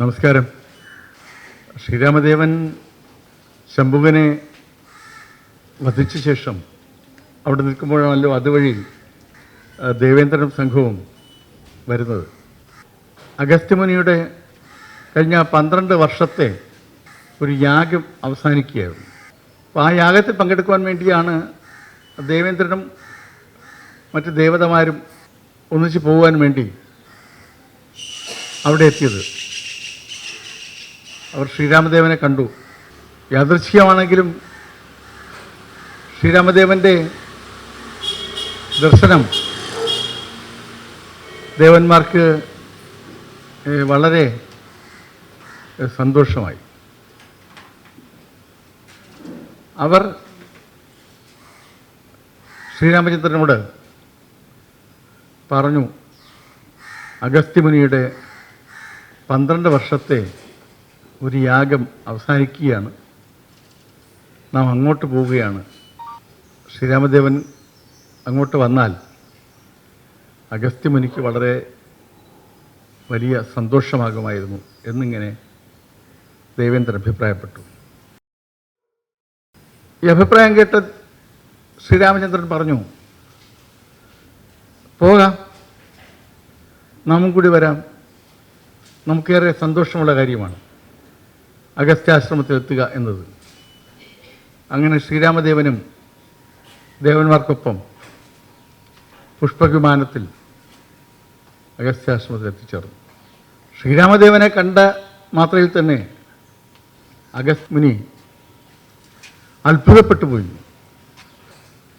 നമസ്കാരം. ശ്രീരാമദേവൻ ശംഭുവിനെ വധിച്ച ശേഷം അവിടെ നിൽക്കുമ്പോഴാണല്ലോ അതുവഴി ദേവേന്ദ്രനും സംഘവും വരുന്നത്. അഗസ്ത്യമുനിയുടെ കഴിഞ്ഞ പന്ത്രണ്ട് വർഷത്തെ ഒരു യാഗം അവസാനിക്കുകയായിരുന്നു. അപ്പോൾ ആ യാഗത്തിൽ പങ്കെടുക്കുവാൻ വേണ്ടിയാണ് ദേവേന്ദ്രനും മറ്റ് ദേവതമാരും ഒന്നിച്ച് പോകാൻ വേണ്ടി അവിടെ എത്തിയത്. അവർ ശ്രീരാമദേവനെ കണ്ടു. യാദൃശ്യമാണെങ്കിലും ശ്രീരാമദേവന്റെ ദർശനം ദേവന്മാർക്ക് വളരെ സന്തോഷമായി. അവർ ശ്രീരാമചന്ദ്രനോട് പറഞ്ഞു അഗസ്ത്യമുനിയുടെ പന്ത്രണ്ട് വർഷത്തെ ഒരു യാഗം അവസാനിക്കുകയാണ്. നാം അങ്ങോട്ട് പോവുകയാണ്. ശ്രീരാമദേവൻ അങ്ങോട്ട് വന്നാൽ അഗസ്ത്യമുനിക്ക് വളരെ വലിയ സന്തോഷമാകുമായിരുന്നു എന്നിങ്ങനെ ദേവേന്ദ്രൻ അഭിപ്രായപ്പെട്ടു. ഈ അഭിപ്രായം കേട്ട് ശ്രീരാമചന്ദ്രൻ പറഞ്ഞു പോകാം. നാമും കൂടി വരാം. നമുക്കേറെ സന്തോഷമുള്ള കാര്യമാണ് അഗസ്ത്യാശ്രമത്തിലെത്തുക എന്നത്. അങ്ങനെ ശ്രീരാമദേവനും ദേവന്മാർക്കൊപ്പം പുഷ്പവിമാനത്തിൽ അഗസ്ത്യാശ്രമത്തിൽ എത്തിച്ചേർന്നു ശ്രീരാമദേവനെ കണ്ട മാത്രയിൽ തന്നെ അഗസ്മുനി അത്ഭുതപ്പെട്ടു പോയി.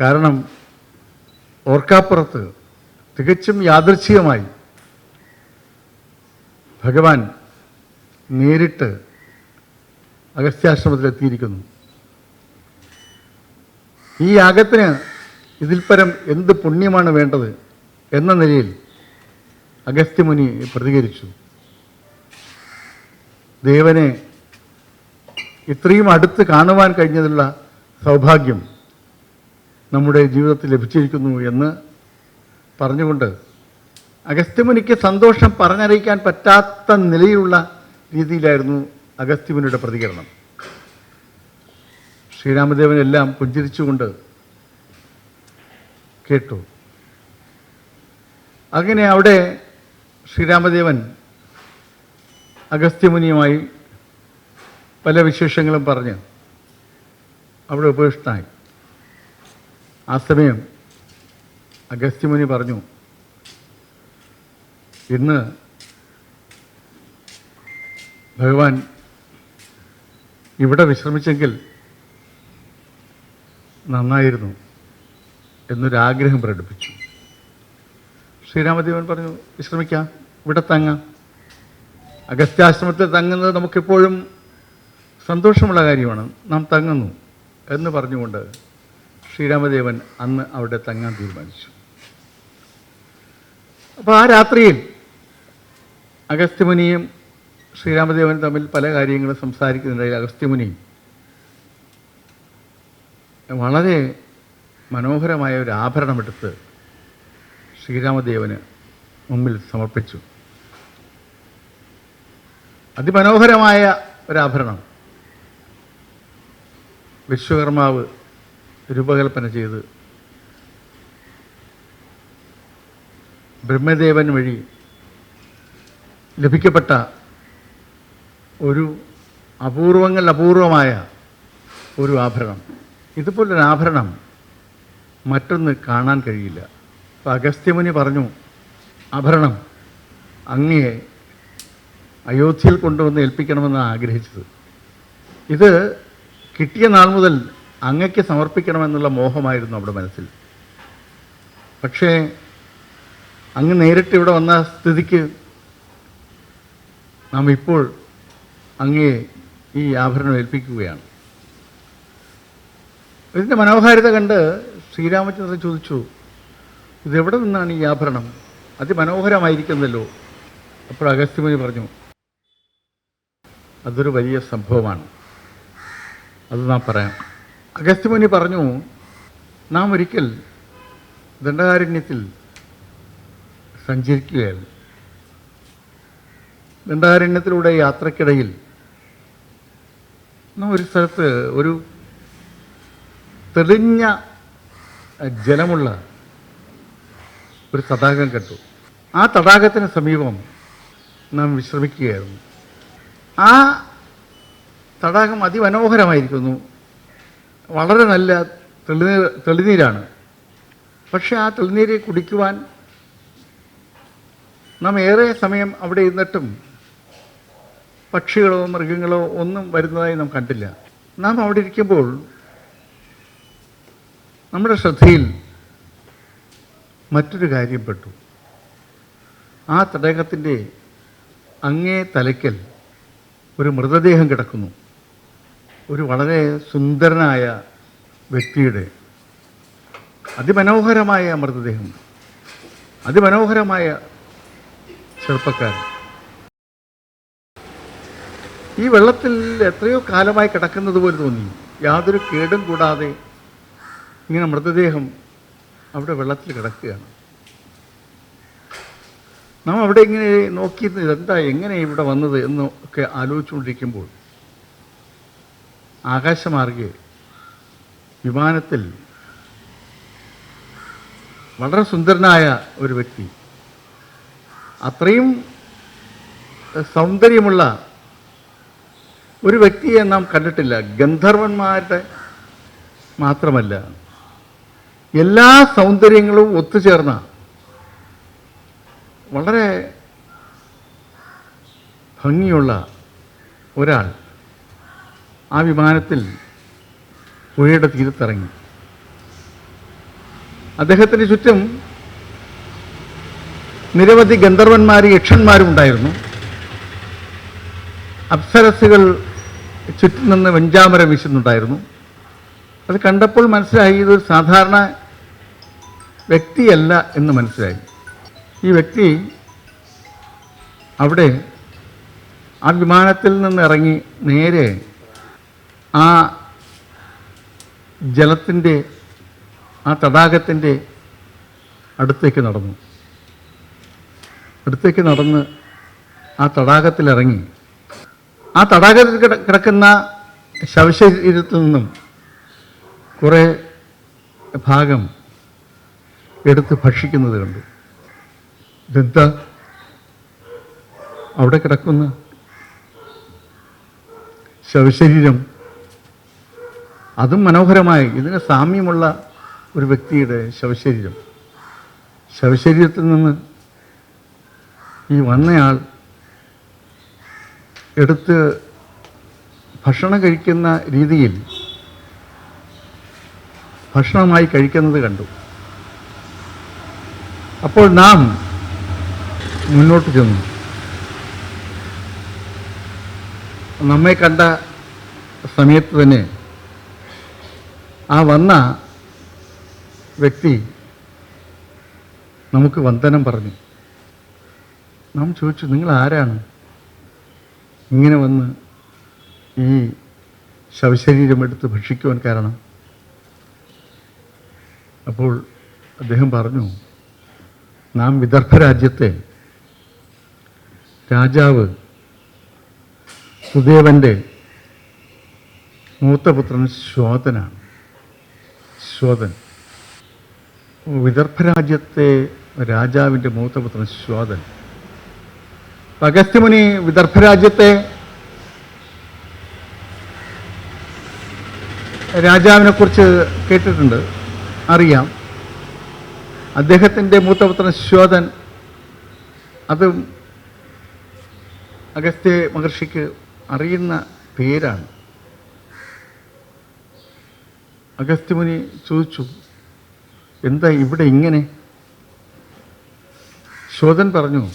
കാരണം ഓർക്കാപ്പുറത്ത് തികച്ചും യാദൃച്ഛികമായി ഭഗവാൻ നേരിട്ട് അഗസ്ത്യാശ്രമത്തിലെത്തിയിരിക്കുന്നു. ഈ യാഗത്തിന് ഇതിൽ പരം എന്ത് പുണ്യമാണ് വേണ്ടത് എന്ന നിലയിൽ അഗസ്ത്യമുനി പ്രതികരിച്ചു. ദേവനെ ഇത്രയും അടുത്ത് കാണുവാൻ കഴിഞ്ഞതിലുള്ള സൗഭാഗ്യം നമ്മുടെ ജീവിതത്തിൽ ലഭിച്ചിരിക്കുന്നു എന്ന് പറഞ്ഞുകൊണ്ട് അഗസ്ത്യമുനിക്ക് സന്തോഷം പറഞ്ഞറിയിക്കാൻ പറ്റാത്ത നിലയിലുള്ള രീതിയിലായിരുന്നു അഗസ്ത്യമുനിയുടെ പ്രതികരണം. ശ്രീരാമദേവനെല്ലാം പുഞ്ചിരിച്ചുകൊണ്ട് കേട്ടു. അങ്ങനെ അവിടെ ശ്രീരാമദേവൻ അഗസ്ത്യമുനിയുമായി പല വിശേഷങ്ങളും പറഞ്ഞ്. അവിടെ ഉപേക്ഷനായി ആ സമയം അഗസ്ത്യമുനി പറഞ്ഞു ഇന്ന് ഭഗവാൻ ഇവിടെ വിശ്രമിച്ചെങ്കിൽ നന്നായിരുന്നു എന്നൊരാഗ്രഹം പ്രകടിപ്പിച്ചു. ശ്രീരാമദേവൻ പറഞ്ഞു വിശ്രമിക്കാം ഇവിടെ തങ്ങാം. അഗസ്ത്യാശ്രമത്തിൽ തങ്ങുന്നത് നമുക്കെപ്പോഴും സന്തോഷമുള്ള കാര്യമാണ്. നാം തങ്ങുന്നു എന്ന് പറഞ്ഞുകൊണ്ട് ശ്രീരാമദേവൻ അന്ന് അവിടെ തങ്ങാൻ തീരുമാനിച്ചു. അപ്പോൾ ആ രാത്രിയിൽ അഗസ്ത്യമുനിയും ശ്രീരാമദേവൻ തമ്മിൽ പല കാര്യങ്ങളും സംസാരിക്കുന്നുണ്ടായി. അഗസ്ത്യമുനി വളരെ മനോഹരമായ ഒരു ആഭരണമെടുത്ത് ശ്രീരാമദേവന് മുമ്പിൽ സമർപ്പിച്ചു. അതിമനോഹരമായ ഒരാഭരണം വിശ്വകർമാവ് രൂപകൽപ്പന ചെയ്ത് ബ്രഹ്മദേവൻ വഴി ലഭിക്കപ്പെട്ട ഒരു അപൂർവങ്ങൾ അപൂർവമായ ഒരു ആഭരണം. ഇതുപോലൊരു ആഭരണം മറ്റൊന്ന് കാണാൻ കഴിയില്ല. അപ്പോൾ അഗസ്ത്യമുനി പറഞ്ഞു ആഭരണം അങ്ങയെ അയോധ്യയിൽ കൊണ്ടുവന്ന് ഏൽപ്പിക്കണമെന്നാണ് ആഗ്രഹിച്ചത്. ഇത് കിട്ടിയ നാൾ മുതൽ അങ്ങയ്ക്ക് സമർപ്പിക്കണമെന്നുള്ള മോഹമായിരുന്നു അവിടെ മനസ്സിൽ. പക്ഷേ അങ്ങ് നേരിട്ട് ഇവിടെ വന്ന സ്ഥിതിക്ക് നാം ഇപ്പോൾ അങ്ങയെ ഈ ആഭരണം ഏൽപ്പിക്കുകയാണ്. ഇതിന്റെ മനോഹാരിത കണ്ട് ശ്രീരാമചന്ദ്രൻ ചോദിച്ചു ഇതെവിടെ നിന്നാണ് ഈ ആഭരണം? അതിമനോഹരമായിരിക്കുന്നല്ലോ. അപ്പോൾ അഗസ്ത്യമുനി പറഞ്ഞു അതൊരു വലിയ സംഭവമാണ്. അത് നാം പറയാം. അഗസ്ത്യമുനി പറഞ്ഞു നാം ഒരിക്കൽ ദണ്ഡകാരണ്യത്തിൽ സഞ്ചരിക്കുകയായിരുന്നു. ദണ്ഡകാരണ്യത്തിലൂടെ യാത്രക്കിടയിൽ നാം ഒരു സ്ഥലത്ത് ഒരു തെളിഞ്ഞ ജലമുള്ള ഒരു തടാകം കണ്ടു. ആ തടാകത്തിന് സമീപം നാം വിശ്രമിക്കുകയായിരുന്നു. ആ തടാകം അതിമനോഹരമായിരിക്കുന്നു. വളരെ നല്ല തെളിനീർ തെളിനീരാണ്. പക്ഷേ ആ തെളിനീര് കുടിക്കുവാൻ നാം ഏറെ സമയം അവിടെ ഇരുന്നിട്ടും പക്ഷികളോ മൃഗങ്ങളോ ഒന്നും വരുന്നതായി നാം കണ്ടില്ല. നാം അവിടെ ഇരിക്കുമ്പോൾ നമ്മുടെ ശ്രദ്ധയിൽ മറ്റൊരു കാര്യം പെട്ടു. ആ തടകത്തിന്റെ അങ്ങേ തലയ്ക്കൽ ഒരു മൃതദേഹം കിടക്കുന്നു. ഒരു വളരെ സുന്ദരനായ വ്യക്തിയുടെ അതിമനോഹരമായ മൃതദേഹം അതിമനോഹരമായ ചെറുപ്പക്കാരൻ. ഈ വെള്ളത്തിൽ എത്രയോ കാലമായി കിടക്കുന്നത് പോലെ തോന്നി. യാതൊരു കേടും കൂടാതെ ഇങ്ങനെ മൃതദേഹം അവിടെ വെള്ളത്തിൽ കിടക്കുകയാണ്. നാം അവിടെ ഇങ്ങനെ നോക്കിയിരുന്നത് എന്താ എങ്ങനെ ഇവിടെ വന്നത് എന്ന് ഒക്കെ ആലോചിച്ചുകൊണ്ടിരിക്കുമ്പോൾ ആകാശമാർഗെ വിമാനത്തിൽ വളരെ സുന്ദരനായ ഒരു വ്യക്തി. അത്രയും സൗന്ദര്യമുള്ള ഒരു വ്യക്തിയെ നാം കണ്ടിട്ടില്ല. ഗന്ധർവന്മാരുടെ മാത്രമല്ല എല്ലാ സൗന്ദര്യങ്ങളും ഒത്തുചേർന്ന വളരെ ഭംഗിയുള്ള ഒരാൾ. ആ വിമാനത്തിൽ പുഴയുടെ തീരത്തിറങ്ങി. അദ്ദേഹത്തിന് ചുറ്റും നിരവധി ഗന്ധർവന്മാരും യക്ഷന്മാരും ഉണ്ടായിരുന്നു. അപ്സരസുകൾ ചുറ്റും നിന്ന് വെഞ്ചാമരം വീശുന്നുണ്ടായിരുന്നു. അത് കണ്ടപ്പോൾ മനസ്സിലായി ഇതൊരു സാധാരണ വ്യക്തിയല്ല എന്ന് മനസ്സിലായി. ഈ വ്യക്തി അവിടെ ആ വിമാനത്തിൽ നിന്ന് ഇറങ്ങി നേരെ ആ ജലത്തിന്റെ ആ തടാകത്തിന്റെ അടുത്തേക്ക് നടന്നു. അടുത്തേക്ക് നടന്ന് ആ തടാകത്തിലിറങ്ങി. ആ തടാകത്തിൽ കിട കിടക്കുന്ന ശവശരീരത്തിൽ നിന്നും കുറേ ഭാഗം എടുത്ത് ഭക്ഷിക്കുന്നത് കണ്ടു. ഇതെന്താ? അവിടെ കിടക്കുന്ന ശവശരീരം അതും മനോഹരമായി. ഇതിന് സാമ്യമുള്ള ഒരു വ്യക്തിയുടെ ശവശരീരം. ശവശരീരത്തിൽ നിന്ന് ഈ വന്നയാൾ എടുത്ത് ഭക്ഷണം കഴിക്കുന്ന രീതിയിൽ ഭക്ഷണമായി കഴിക്കുന്നത് കണ്ടു. അപ്പോൾ നാം മുന്നോട്ട് ചെന്നു. നമ്മെ കണ്ട സമയത്ത് തന്നെ ആ വന്ന വ്യക്തി നമുക്ക് വന്ദനം പറഞ്ഞു. നാം ചോദിച്ചു നിങ്ങൾ ആരാണ്? ഇങ്ങനെ വന്ന് ഈ ശവശരീരം എടുത്ത് ഭക്ഷിക്കുവാൻ കാരണം. അപ്പോൾ അദ്ദേഹം പറഞ്ഞു നാം വിദർഭ രാജ്യത്തെ രാജാവ് സുദേവന്റെ മൂത്തപുത്രൻ ശ്വാതനാണ് ശ്വാതൻ. വിദർഭരാജ്യത്തെ രാജാവിന്റെ മൂത്തപുത്രൻ ശ്വാതൻ. അഗസ്ത്യമുനി വിദർഭരാജ്യത്തെ രാജാവിനെ കുറിച്ച് കേട്ടിട്ടുണ്ട്. അറിയാം. അദ്ദേഹത്തിന്റെ മൂത്തപുത്രൻ ശ്വാതൻ അതും അഗസ്ത്യ മഹർഷിക്ക് അറിയുന്ന പേരാണ്. അഗസ്ത്യമുനി ചോദിച്ചു എന്താ ഇവിടെ ഇങ്ങനെ? ശോധൻ പറഞ്ഞു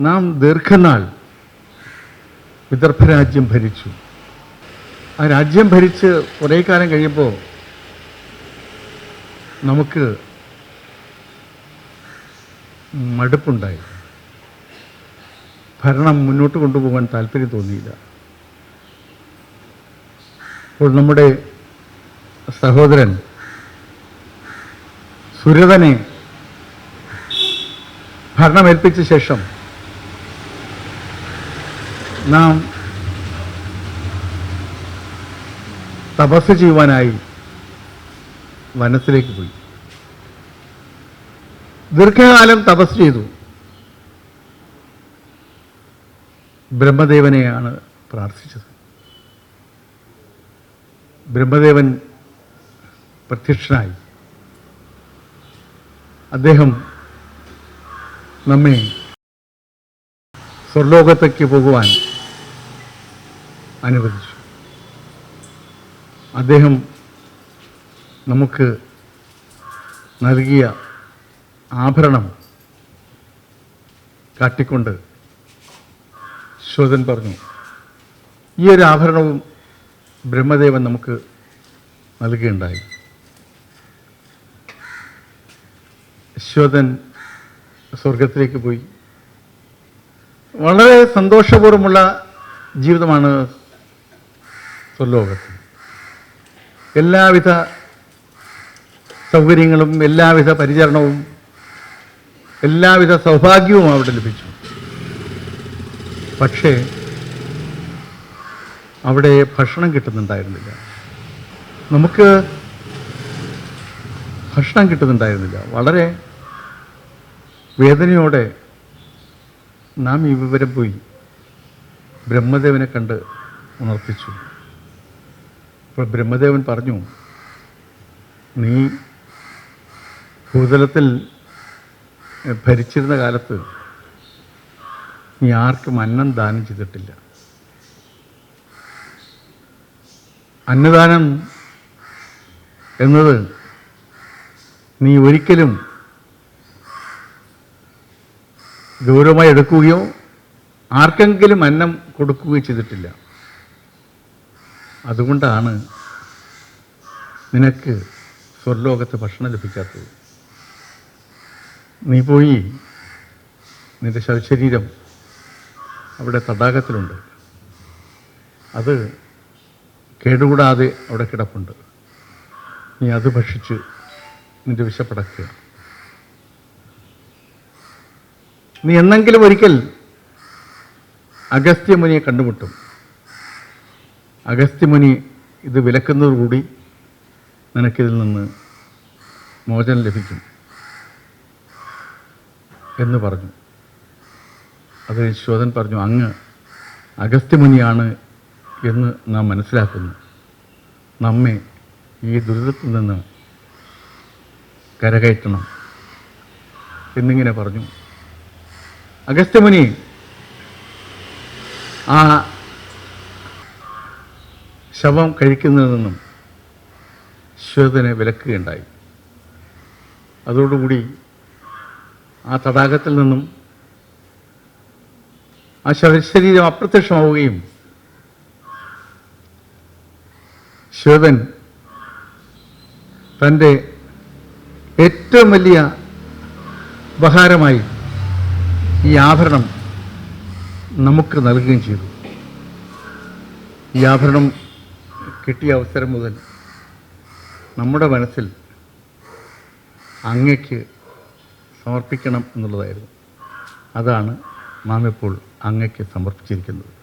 നാം ദീർഘനാൾ വിദർഭരാജ്യം ഭരിച്ചു. ആ രാജ്യം ഭരിച്ച് കുറേ കാലം കഴിയുമ്പോൾ നമുക്ക് മടുപ്പുണ്ടായി. ഭരണം മുന്നോട്ട് കൊണ്ടുപോകാൻ താല്പര്യം തോന്നിയില്ല. അപ്പോൾ നമ്മുടെ സഹോദരൻ സുരതനെ ഭരണമേൽപ്പിച്ച ശേഷം നാം തപസ് ചെയ്യുവാനായി വനത്തിലേക്ക് പോയി. ദീർഘകാലം തപസ് ചെയ്തു. ബ്രഹ്മദേവനെയാണ് പ്രാർത്ഥിച്ചത്. ബ്രഹ്മദേവൻ പ്രത്യക്ഷനായി. അദ്ദേഹം നമ്മെ സ്വർലോകത്തേക്ക് പോകുവാൻ അനുവദിച്ചു. അദ്ദേഹം നമുക്ക് നൽകിയ ആഭരണം കാട്ടിക്കൊണ്ട് ശോധൻ പറഞ്ഞു ഈ ഒരു ആഭരണവും ബ്രഹ്മദേവൻ നമുക്ക് നൽകുകയുണ്ടായി. യശോദൻ സ്വർഗത്തിലേക്ക് പോയി. വളരെ സന്തോഷപൂർവമുള്ള ജീവിതമാണ് സ്വർലോകത്ത്. എല്ലാവിധ സൗകര്യങ്ങളും എല്ലാവിധ പരിചരണവും എല്ലാവിധ സൗഭാഗ്യവും അവിടെ ലഭിച്ചു. പക്ഷേ അവിടെ ഭക്ഷണം കിട്ടുന്നുണ്ടായിരുന്നില്ല. നമുക്ക് ഭക്ഷണം കിട്ടുന്നുണ്ടായിരുന്നില്ല. വളരെ വേദനയോടെ നാം ഈ വിവരം പോയി ബ്രഹ്മദേവനെ കണ്ട് ഉണർത്തിച്ചു. അപ്പോൾ ബ്രഹ്മദേവൻ പറഞ്ഞു നീ ഭൂതലത്തിൽ ഭരിച്ചിരുന്ന കാലത്ത് നീ ആർക്കും അന്നം ദാനം ചെയ്തിട്ടില്ല. അന്നദാനം എന്നത് നീ ഒരിക്കലും ഗൗരവമായി എടുക്കുകയോ ആർക്കെങ്കിലും അന്നം കൊടുക്കുകയോ ചെയ്തിട്ടില്ല. അതുകൊണ്ടാണ് നിനക്ക് സ്വർലോകത്ത് ഭക്ഷണം ലഭിക്കാത്തത്. നീ പോയി നിന്റെ ശവശരീരം അവിടെ തടാകത്തിലുണ്ട്. അത് കേടുകൂടാതെ അവിടെ കിടപ്പുണ്ട്. നീ അത് ഭക്ഷിച്ച് നിന്റെ വിശപ്പടക്കുക. നീ എന്നെങ്കിലും ഒരിക്കൽ അഗസ്ത്യമുനിയെ കണ്ടുമുട്ടും. അഗസ്ത്യമുനി ഇത് വിലക്കുന്നതോടുകൂടി നിനക്കിതിൽ നിന്ന് മോചനം ലഭിക്കും എന്ന് പറഞ്ഞു. അത് ശോധൻ പറഞ്ഞു അങ്ങ് അഗസ്ത്യമുനിയാണ് എന്ന് നാം മനസ്സിലാക്കുന്നു. നമ്മെ ഈ ദുരിതത്തിൽ നിന്ന് കരകയറ്റണം. എന്നിങ്ങനെ പറഞ്ഞു. അഗസ്ത്യമുനി ആ ശവം കഴിക്കുന്നതിൽ നിന്നും ശ്വേതനെ വിലക്കുകയുണ്ടായി. അതോടുകൂടി ആ തടാകത്തിൽ നിന്നും ആ ശവശരീരം അപ്രത്യക്ഷമാവുകയും ശ്വേതൻ തന്റെ ഏറ്റവും വലിയ ഉപഹാരമായി ഈ ആഭരണം നമുക്ക് നൽകുകയും ചെയ്തു. ഈ ആഭരണം കിട്ടിയ അവസരം മുതൽ നമ്മുടെ മനസ്സിൽ അങ്ങയ്ക്ക് സമർപ്പിക്കണം എന്നുള്ളതായിരുന്നു. അതാണ് നാം ഇപ്പോൾ അങ്ങയ്ക്ക് സമർപ്പിച്ചിരിക്കുന്നത്.